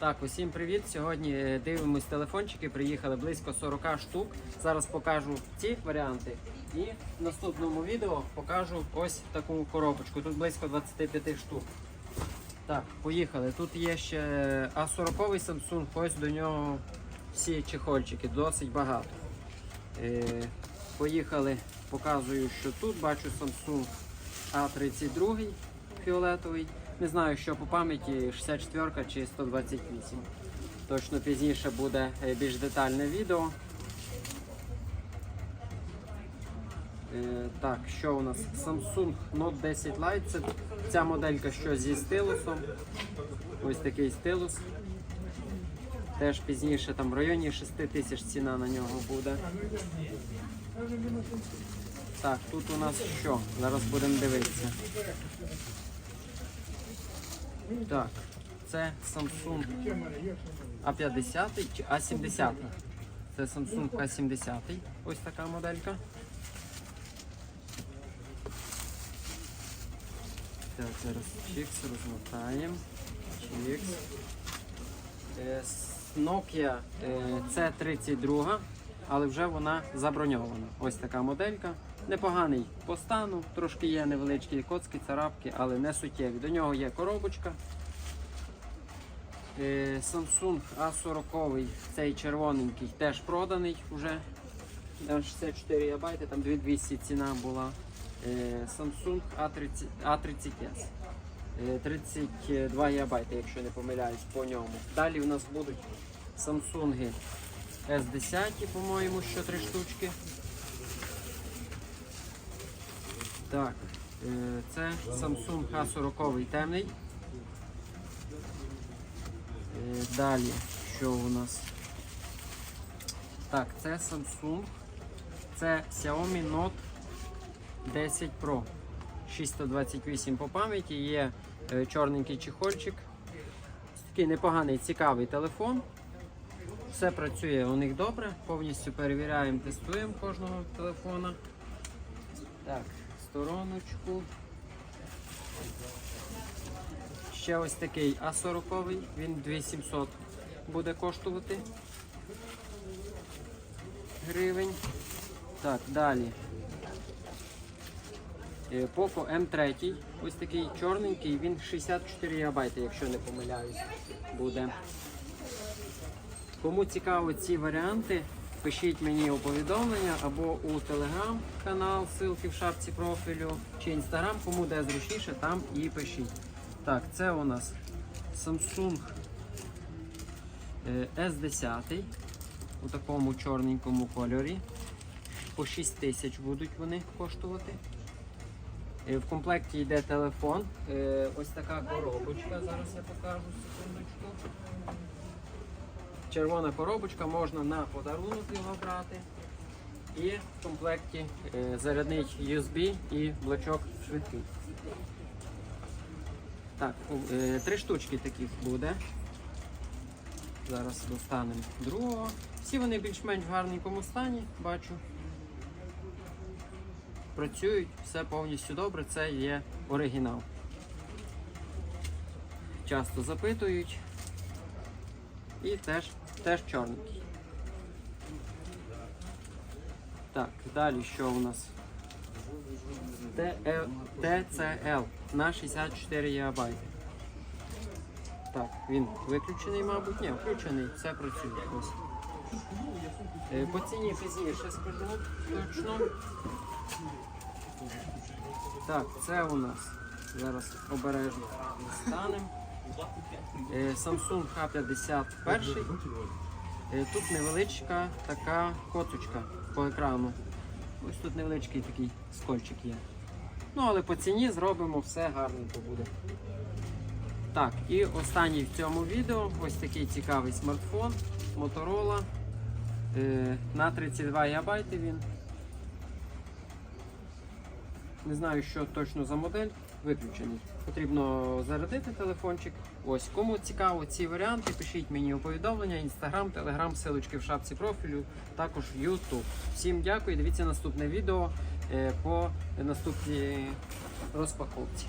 Так, усім привіт. Сьогодні е, дивимось телефончики. Приїхали близько 40 штук. Зараз покажу ці варіанти. І в наступному відео покажу ось таку коробочку. Тут близько 25 штук. Так, поїхали. Тут є ще А40 Samsung, ось до нього всі чехольчики, досить багато. Е, поїхали, показую, що тут бачу Samsung А32 фіолетовий. Не знаю, що по пам'яті 64 чи 128. Точно пізніше буде е, більш детальне відео. Е, так, що у нас? Samsung Note 10 Lite. Це ця моделька, що зі стилусом. Ось такий стилус. Теж пізніше там в районі 6 тисяч ціна на нього буде. Так, тут у нас що? Зараз будемо дивитися. Так, це Samsung A50 чи A70. Це Samsung A70. Ось така моделька. Так, зараз чікс розмотаємо. Чікс. Е, Nokia е, C32, але вже вона заброньована. Ось така моделька. Непоганий по стану, трошки є невеличкі коцки, царапки, але не суттєві. До нього є коробочка. Е, Samsung A40, цей червоненький, теж проданий вже. 64 ГБ, там 2200 ціна була. Е, Samsung A30, A30S. Е, 32 ГБ, якщо не помиляюсь, по ньому. Далі у нас будуть Samsung S10, по-моєму, що три штучки. Так, е, це Samsung A40 темний. Е, Далі, що у нас? Так, це Samsung. Це Xiaomi Note 10 Pro. 628 по пам'яті, є е, чорненький чехольчик. Такий непоганий, цікавий телефон. Все працює у них добре, повністю перевіряємо, тестуємо кожного телефона. Так, стороночку. Ще ось такий А40, він 2700 буде коштувати гривень. Так, далі. Е, Poco M3, ось такий чорненький, він 64 ГБ, якщо не помиляюсь, буде. Кому цікаво ці варіанти, пишіть мені у повідомлення або у телеграм-канал, ссылки в шапці профілю, чи інстаграм, кому де зручніше, там і пишіть. Так, це у нас Samsung е, S10 у такому чорненькому кольорі. По 6 тисяч будуть вони коштувати. Е, В комплекті йде телефон. Е, Ось така коробочка. Зараз я покажу секундочку. Червона коробочка, можна на подарунок його брати. І в комплекті е, зарядний USB і блочок швидкий. Так, е, три штучки таких буде. Зараз достанемо другого. Всі вони більш-менш в гарненькому стані, бачу. Працюють, все повністю добре, це є оригінал. Часто запитують. І теж, теж чорненький. Так, далі що у нас? TCL на 64 ГБ. Так, він виключений, мабуть. Ні, включений, все працює. Ось. Е, По ціні пізніше скажу точно. Так, це у нас зараз обережно станемо. Samsung A51. Е, Тут невеличка така коцочка по екрану. Ось тут невеличкий такий скольчик є. Ну, але по ціні зробимо все гарненько буде. Так, і останній в цьому відео ось такий цікавий смартфон Motorola. Е, на 32 ГБ він. Не знаю, що точно за модель виключений. Потрібно зарядити телефончик. Ось, кому цікаво ці варіанти, пишіть мені у інстаграм, телеграм, силочки в шапці профілю, також Ютуб. Всім дякую. Дивіться наступне відео е, по наступній розпаковці.